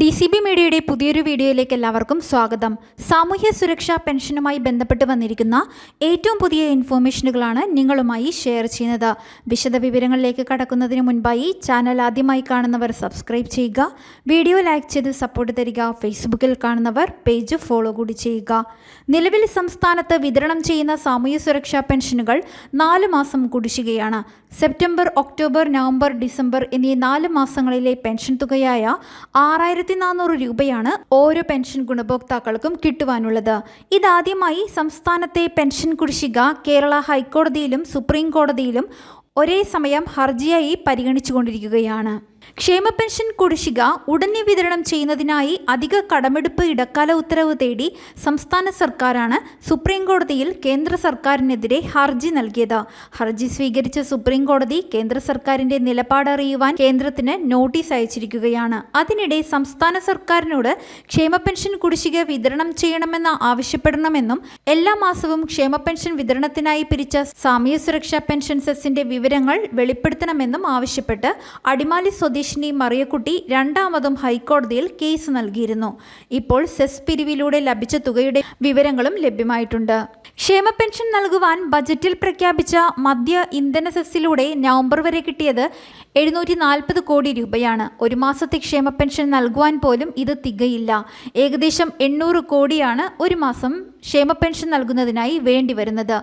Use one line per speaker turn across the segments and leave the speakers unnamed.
D C B മീഡിയയുടെ പുതിയൊരു വീഡിയോയിലേക്ക് എല്ലാവർക്കും സ്വാഗതം. സാമൂഹ്യ സുരക്ഷാ പെൻഷനുമായി ബന്ധപ്പെട്ട് വന്നിരിക്കുന്ന ഏറ്റവും പുതിയ ഇൻഫോർമേഷനുകളാണ് നിങ്ങളുമായി ഷെയർ ചെയ്യുന്നത്. വിശദ വിവരങ്ങളിലേക്ക് കടക്കുന്നതിന് മുൻപായി ചാനൽ ആദ്യമായി കാണുന്നവർ സബ്സ്ക്രൈബ് ചെയ്യുക വീഡിയോ ലൈക്ക് ചെയ്ത് സപ്പോർട്ട് തരിക ഫേസ്ബുക്കിൽ കാണുന്നവർ പേജ് ഫോളോ കൂടി ചെയ്യുക. നിലവിൽ സംസ്ഥാനത്ത് വിതരണം ചെയ്യുന്ന സാമൂഹ്യ സുരക്ഷാ പെൻഷനുകൾ നാല് മാസം കുടിശ്ശികയാണ്. സെപ്റ്റംബർ ഒക്ടോബർ നവംബർ ഡിസംബർ എന്നീ നാല് മാസങ്ങളിലെ പെൻഷൻ തുകയായ ആറായിരത്തി നാനൂറ് രൂപയാണ് ഓരോ പെൻഷൻ ഗുണഭോക്താക്കൾക്കും കിട്ടുവാനുള്ളത്. ഇതാദ്യമായി സംസ്ഥാനത്തെ പെൻഷൻ കുടിശ്ശിക കേരള ഹൈക്കോടതിയിലും സുപ്രീം കോടതിയിലും ഒരേ സമയം ഹർജിയായി പരിഗണിച്ചുകൊണ്ടിരിക്കുകയാണ്. ക്ഷേമ പെൻഷൻ കുടിശ്ശിക ഉടനെ വിതരണം ചെയ്യുന്നതിനായി അധിക കടമെടുപ്പ് ഇടക്കാല ഉത്തരവ് തേടി സംസ്ഥാന സർക്കാരാണ് സുപ്രീം കോടതിയിൽ കേന്ദ്ര സർക്കാരിനെതിരെ ഹർജി നൽകിയത്. ഹർജി സ്വീകരിച്ച സുപ്രീം കോടതി കേന്ദ്ര സർക്കാരിന്റെ നിലപാട് അറിയുവാൻ കേന്ദ്രത്തിന് നോട്ടീസ് അയച്ചിരിക്കുകയാണ്. അതിനിടെ സംസ്ഥാന സർക്കാരിനോട് ക്ഷേമ പെൻഷൻ കുടിശ്ശിക വിതരണം ചെയ്യണമെന്ന് ആവശ്യപ്പെടണമെന്നും എല്ലാ മാസവും ക്ഷേമ പെൻഷൻ വിതരണത്തിനായി പിരിച്ച സാമൂഹ്യ സുരക്ഷാ പെൻഷൻ സെസ്സിന്റെ വിവരങ്ങൾ വെളിപ്പെടുത്തണമെന്നും ആവശ്യപ്പെട്ട് അടിമാലി സ്വദേശിനി മറിയക്കുട്ടി രണ്ടാമതും ഹൈക്കോടതിയിൽ കേസ് നൽകിയിരുന്നു. ഇപ്പോൾ സെസ് പിരിവിലൂടെ ലഭിച്ച തുകയുടെ വിവരങ്ങളും ലഭ്യമായിട്ടുണ്ട്. ക്ഷേമ പെൻഷൻ നൽകുവാൻ ബജറ്റിൽ പ്രഖ്യാപിച്ച മദ്യ ഇന്ധന സെസ്സിലൂടെ നവംബർ വരെ കിട്ടിയത് എഴുന്നൂറ്റി നാൽപ്പത് കോടി രൂപയാണ്. ഒരു മാസത്തെ ക്ഷേമ പെൻഷൻ നൽകുവാൻ പോലും ഇത് തികയില്ല. ഏകദേശം എണ്ണൂറ് കോടിയാണ് ഒരു മാസം ക്ഷേമ പെൻഷൻ നൽകുന്നതിനായി വേണ്ടിവരുന്നത്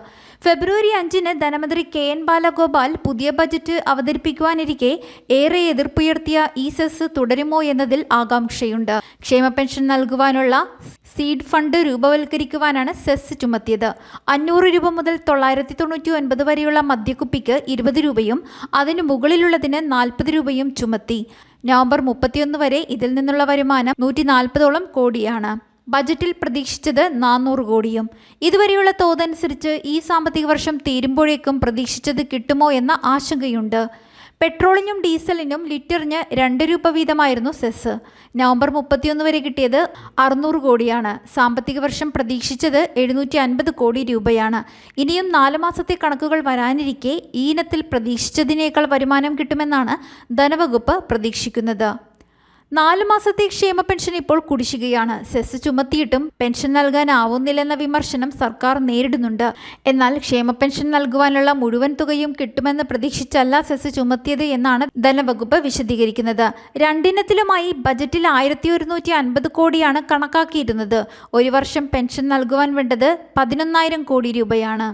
ഫെബ്രുവരി അഞ്ചിന് ധനമന്ത്രി കെ എൻ ബാലഗോപാൽ പുതിയ ബജറ്റ് അവതരിപ്പിക്കുവാനിരിക്കെ ഏറെ എതിർപ്പുയർത്തിയ ഈ സെസ് തുടരുമോ എന്നതിൽ ആകാംക്ഷയുണ്ട്. ക്ഷേമ പെൻഷൻ നൽകുവാനുള്ള സീഡ് ഫണ്ട് രൂപവൽക്കരിക്കുവാനാണ് സെസ് ചുമത്തിയത്. അഞ്ഞൂറ് രൂപ മുതൽ തൊള്ളായിരത്തി തൊണ്ണൂറ്റി ഒൻപത് വരെയുള്ള മദ്യക്കുപ്പിക്ക് ഇരുപത് രൂപയും അതിനു മുകളിലുള്ളതിന് നാൽപ്പത് രൂപയും ചുമത്തി. നവംബർ മുപ്പത്തിയൊന്ന് വരെ ഇതിൽ നിന്നുള്ള വരുമാനം നൂറ്റി നാൽപ്പതോളം കോടിയാണ്. ബജറ്റിൽ പ്രതീക്ഷിച്ചത് നാനൂറ് കോടിയും. ഇതുവരെയുള്ള തോതനുസരിച്ച് ഈ സാമ്പത്തിക വർഷം തീരുമ്പോഴേക്കും പ്രതീക്ഷിച്ചത് കിട്ടുമോ എന്ന ആശങ്കയുണ്ട്. പെട്രോളിനും ഡീസലിനും ലിറ്ററിന് രണ്ട് രൂപ വീതമായിരുന്നു സെസ്. നവംബർ മുപ്പത്തിയൊന്ന് വരെ കിട്ടിയത് അറുന്നൂറ് കോടിയാണ്. സാമ്പത്തിക വർഷം പ്രതീക്ഷിച്ചത് എഴുന്നൂറ്റി അൻപത് കോടി രൂപയാണ്. ഇനിയും നാല് മാസത്തെ കണക്കുകൾ വരാനിരിക്കെ ഈ ഇനത്തിൽ പ്രതീക്ഷിച്ചതിനേക്കാൾ വരുമാനം കിട്ടുമെന്നാണ് ധനവകുപ്പ് പ്രതീക്ഷിക്കുന്നത്. നാല് മാസത്തെ ക്ഷേമ പെൻഷൻ ഇപ്പോൾ കുടിശ്ശികയാണ്. സെസ് ചുമത്തിയിട്ടും പെൻഷൻ നൽകാനാവുന്നില്ലെന്ന വിമർശനം സർക്കാർ നേരിടുന്നുണ്ട്. എന്നാൽ ക്ഷേമ പെൻഷൻ നൽകുവാനുള്ള മുഴുവൻ തുകയും കിട്ടുമെന്ന് പ്രതീക്ഷിച്ചല്ല സെസ് ചുമത്തിയത് എന്നാണ് ധനവകുപ്പ് വിശദീകരിക്കുന്നത്. രണ്ടിനത്തിലുമായി ബജറ്റിൽ ആയിരത്തി ഒരുന്നൂറ്റി അൻപത് കോടിയാണ് കണക്കാക്കിയിരുന്നത്. ഒരു വർഷം പെൻഷൻ നൽകുവാൻ വേണ്ടത് പതിനൊന്നായിരം കോടി രൂപയാണ്.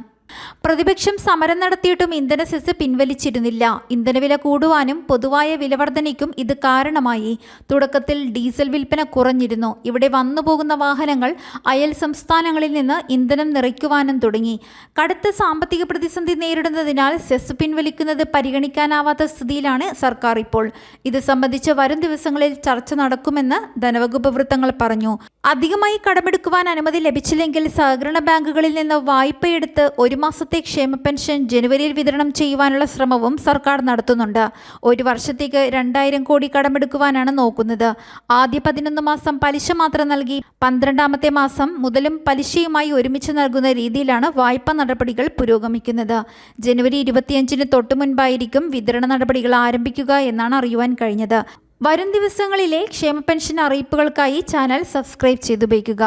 പ്രതിപക്ഷം സമരം നടത്തിയിട്ടും ഇന്ധന സെസ് പിൻവലിച്ചിരുന്നില്ല. ഇന്ധനവില കൂടുവാനും പൊതുവായ വിലവർധനയ്ക്കും ഇത് കാരണമായി. തുടക്കത്തിൽ ഡീസൽ വിൽപ്പന കുറഞ്ഞിരുന്നു. ഇവിടെ വന്നുപോകുന്ന വാഹനങ്ങൾ അയൽ സംസ്ഥാനങ്ങളിൽ നിന്ന് ഇന്ധനം നിറയ്ക്കുവാനും തുടങ്ങി. കടുത്ത സാമ്പത്തിക പ്രതിസന്ധി നേരിടുന്നതിനാൽ സെസ് പിൻവലിക്കുന്നത് പരിഗണിക്കാനാവാത്ത സ്ഥിതിയിലാണ് സർക്കാർ ഇപ്പോൾ. ഇത് സംബന്ധിച്ച് വരും ദിവസങ്ങളിൽ ചർച്ച നടക്കുമെന്ന് ധനവകുപ്പ് വൃത്തങ്ങൾ പറഞ്ഞു. അധികമായി കടമെടുക്കുവാൻ അനുമതി ലഭിച്ചില്ലെങ്കിൽ സഹകരണ ബാങ്കുകളിൽ നിന്ന് വായ്പയെടുത്ത് ഒരു മാസത്തെ ക്ഷേമ പെൻഷൻ ജനുവരിയിൽ വിതരണം ചെയ്യുവാനുള്ള ശ്രമവും സർക്കാർ നടത്തുന്നുണ്ട്. ഒരു വർഷത്തേക്ക് രണ്ടായിരം കോടി കടമെടുക്കുവാനാണ് നോക്കുന്നത്. ആദ്യ പതിനൊന്ന് മാസം പലിശ മാത്രം നൽകി പന്ത്രണ്ടാമത്തെ മാസം മുതലും പലിശയുമായി ഒരുമിച്ച് നൽകുന്ന രീതിയിലാണ് വായ്പാ നടപടികൾ പുരോഗമിക്കുന്നത്. ജനുവരി ഇരുപത്തിയഞ്ചിന് തൊട്ടു മുൻപായിരിക്കും വിതരണ നടപടികൾ ആരംഭിക്കുക എന്നാണ് അറിയുവാൻ കഴിഞ്ഞത്. വരും ദിവസങ്ങളിലെ ക്ഷേമ പെൻഷൻ അറിയിപ്പുകൾക്കായി ചാനൽ സബ്സ്ക്രൈബ് ചെയ്തുപയോഗിക്കുക.